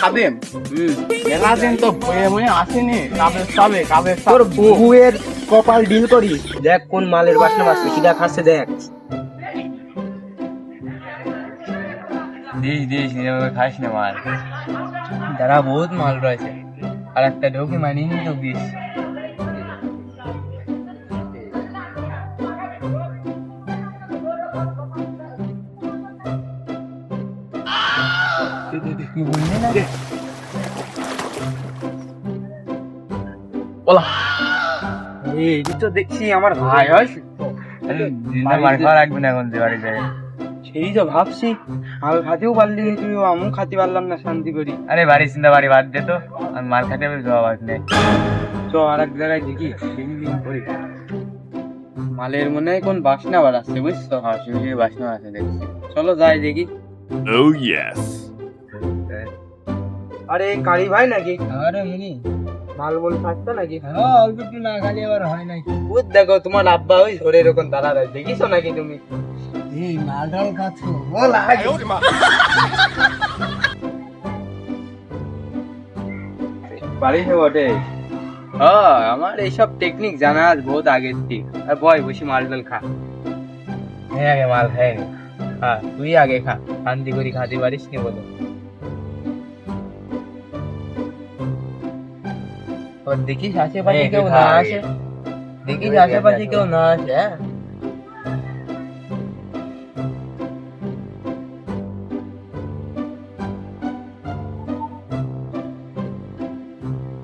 খাবেন মেলা দিন তো বয়ে বয়ে আসেনি। কাবে সবে কাবে তোর বুয়ের কপাল ডিল করি দেখ কোন মালের বাসনা বাসছে কিটা খাচ্ছে দেখ। দিস দিস এভাবে খাস না মাল। তারা বহুত মাল রয়েছে আর একটা ঢোকে মানিয়ে নি তো দিস কি বললি না বলা। এই তো দেখছি আমার ভাই হয় আরে জিন্দা মার খাওয়া রাখবি না এখন যে বাড়ি যায়। সেই তো ভাবছি আমি খাতেও পারলি নি তুই আমু খাতে পারলাম না শান্তি করি। আরে বাড়ি চিন্তা বাড়ি বাদ দে তো। আর মার খাতে জবাব আসলে চ আর এক জায়গায় দেখি করি। মালের মনে হয় কোন বাসনা বাড়াচ্ছে বুঝছ? হ্যাঁ বাসনা আছে দেখছি। চলো যাই দেখি। Oh, yes. আরে কারি ভাই নাকি? আরে মিনি। মাল বল থাকতো নাকি? হ্যাঁ অল্প একটু না খালি আবার হয় নাকি? বুঝ দেখো তোমার আব্বা ওই ধরে এরকম দাঁড়া দেখিছো নাকি তুমি? এই মাল ডাল খাচ্ছ বাড়ি সে বটে। হ্যাঁ আমার এইসব টেকনিক জানা আছে বহুত আগের থেকে আর বয় বসে মাল ডাল খা। হ্যাঁ আগে মাল খাই। হ্যাঁ তুই আগে খা। শান্তি করি খাতে পারিস নি বলে। ওর দেখিস আশেপাশে এই, কেউ তুই না খা আসে দেখিস আশেপাশে কেউ না আসে হ্যাঁ